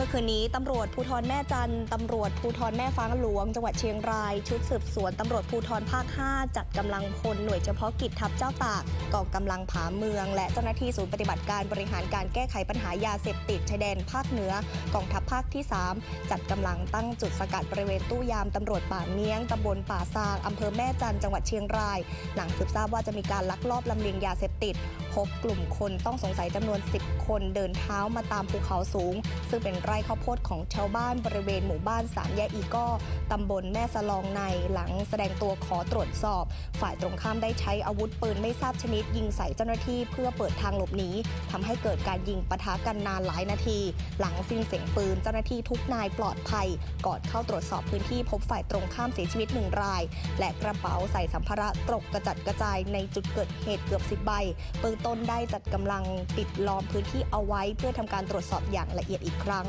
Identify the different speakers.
Speaker 1: มื่อคืนนี้ตำรวจภูธรแม่จันตำรวจภูธรแม่ฟ้าหลวง จังหวัดเชียงราย ชุดสืบสวนตำรวจภูธรภาค 5 จัดกำลังพลหน่วยเฉพาะกิจทัพเจ้าตากกองกำลังผาเมือง และเจ้าหน้าที่ศูนย์ปฏิบัติการบริหารการแก้ไขปัญหายาเสพติดชายแดนภาคเหนือกองทัพภาคที่ 3 จัดกำลังตั้งจุดสกัดบริเวณตู้ยามตำรวจป่าเมียงตำบลป่าซางอำเภอแม่จันจังหวัดเชียงราย หลังสืบทราบว่าจะมีการลักลอบลำเลียงยาเสพติด บกลุ่มคนต้องสงสัยจำนวน 10 คนเดินเท้ามาตามภูเขาสูง ซึ่งเป็นไร่ข้าวโพดของชาวบ้านบริเวณหมู่บ้านสามแยกอีก้อตำบลแม่สลองในหลังแสดงตัวขอตรวจสอบ ฝ่ายตรงข้ามได้ใช้อาวุธปืนไม่ทราบชนิด ยิงใส่เจ้าหน้าที่เพื่อเปิดทางหลบหนีทำให้เกิดการยิงปะทะกันนานหลายนาที หลังสิ้นเสียงปืนเจ้าหน้าที่ทุกนายปลอดภัย ก่อนเข้าตรวจสอบพื้นที่พบฝ่ายตรงข้ามเสียชีวิตหนึ่งราย และกระเป๋าใส่สัมภาระตกกระจัดกระจายในจุดเกิดเหตุเกือบ10ใบเบื้องต้นได้จัดกำลังปิดล้อมพื้นที่เอาไว้ เพื่อทำการตรวจสอบอย่างละเอียดอีกครั้ง